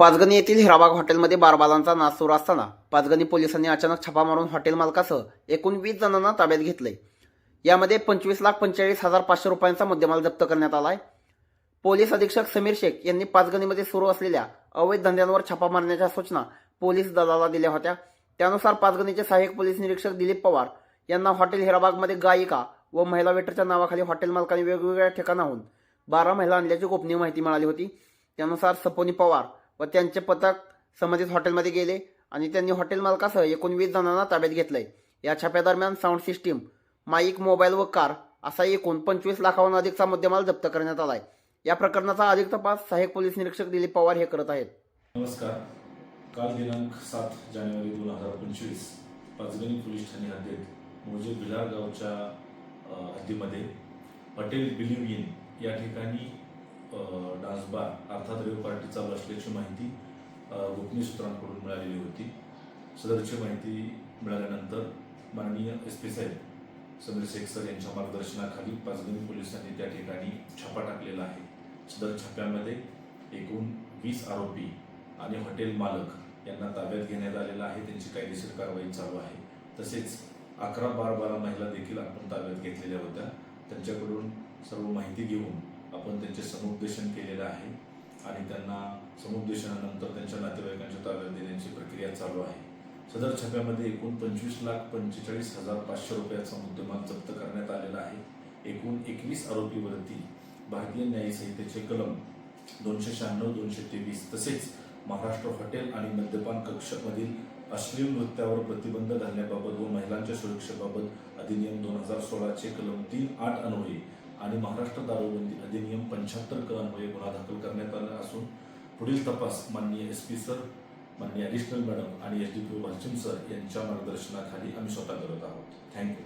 पाचगणी येथील हिराबाग हॉटेलमध्ये बारबालांचा नाच सुरू असताना पाचगणी पोलिसांनी अचानक छापा मारून हॉटेल मालकासह एकूण वीस जणांना ताब्यात घेतले यामध्ये पंचवीस लाख पंचेचाळीस हजार पाचशे रुपयांचा मुद्देमाल जप्त करण्यात आला आहे पोलीस अधीक्षक समीर शेख यांनी पाचगणीमध्ये सुरू असलेल्या अवैध धंद्यांवर छापा मारण्याच्या सूचना पोलीस दलाला दिल्या होत्या. त्यानुसार पाचगणीचे सहाय्यक पोलीस निरीक्षक दिलीप पवार यांना हॉटेल हिराबागमध्ये गायिका व महिला वेटरच्या नावाखाली हॉटेल मालकांनी वेगवेगळ्या ठिकाणाहून बारा महिला आणल्याची गोपनीय माहिती मिळाली होती. त्यानुसार सपोनी पवार व त्यांचे पथक संबंधित हॉटेलमध्ये गेले आणि त्यांनी हॉटेल मालकासह एकोणवीस जणांना ताब्यात घेतलंय. या छाप्यादरम्यान साऊंड सिस्टीम माईक मोबाईल व कार असा एकूण पंचवीस लाखाहून अधिकचा मुद्देमाल जप्त करण्यात आलाय. या प्रकरणाचा अधिक तपास सहाय्यक पोलीस निरीक्षक दिलीप पवार हे करत आहेत. नमस्कार. काल दिनांक सात जानेवारी दोन हजार पंचवीस पाचगणी पोलीस ठाणे हद्दीत मोजे भिलार गावच्या हद्दीमध्ये हॉटेल बिलिव्ह इन या ठिकाणी डान्स बार अर्थात रेव पार्टी चालू असल्याची माहिती गोपनीय सूत्रांकडून मिळालेली होती. सदरची माहिती मिळाल्यानंतर माननीय एस पी साहेब समीर शेख सर यांच्या मार्गदर्शनाखाली पाचगणी पोलिसांनी त्या ठिकाणी छापा टाकलेला आहे. सदर छाप्यामध्ये एकूण वीस आरोपी आणि हॉटेल मालक यांना ताब्यात घेण्यात आलेला आहे. त्यांची कायदेशीर कारवाई चालू आहे. तसेच अकरा बार बारा महिला देखील आपण ताब्यात घेतलेल्या होत्या. त्यांच्याकडून सर्व माहिती घेऊन आपण त्यांचे समुपदेशन केलेलं आहे आणि त्यांना समुपदेशनानंतर त्यांच्या नातेवाईकांच्या ताब्यात देण्याची प्रक्रिया चालू आहे. सदर छाप्यामध्ये एकूण पंचवीस लाख पंचेचाळीस हजार पाचशे रुपयाचा मुद्देमाल जप्त करण्यात आलेला आहे. एकूण एकवीस आरोपीवरती भारतीय न्याय संहितेचे कलम दोनशे शहाण्णव दोनशे तेवीस तसेच महाराष्ट्र हॉटेल आणि मद्यपान कक्षमधील अश्लील नृत्यावर प्रतिबंध घालण्याबाबत व महिलांच्या सुरक्षेबाबत अधिनियम दोन हजार सोळाचे कलम तीन आठ अन्वये आणि महाराष्ट्र दारूबंदी अधिनियम पंच्याहत्तर क अन्वये गुन्हा दाखल करण्यात आला असून पुढील तपास माननीय एस पी सर माननीय ॲडिशनल मॅडम आणि S D P Bhalchim sir यांच्या मार्गदर्शनाखाली आम्ही स्वतः करत आहोत. थँक्यू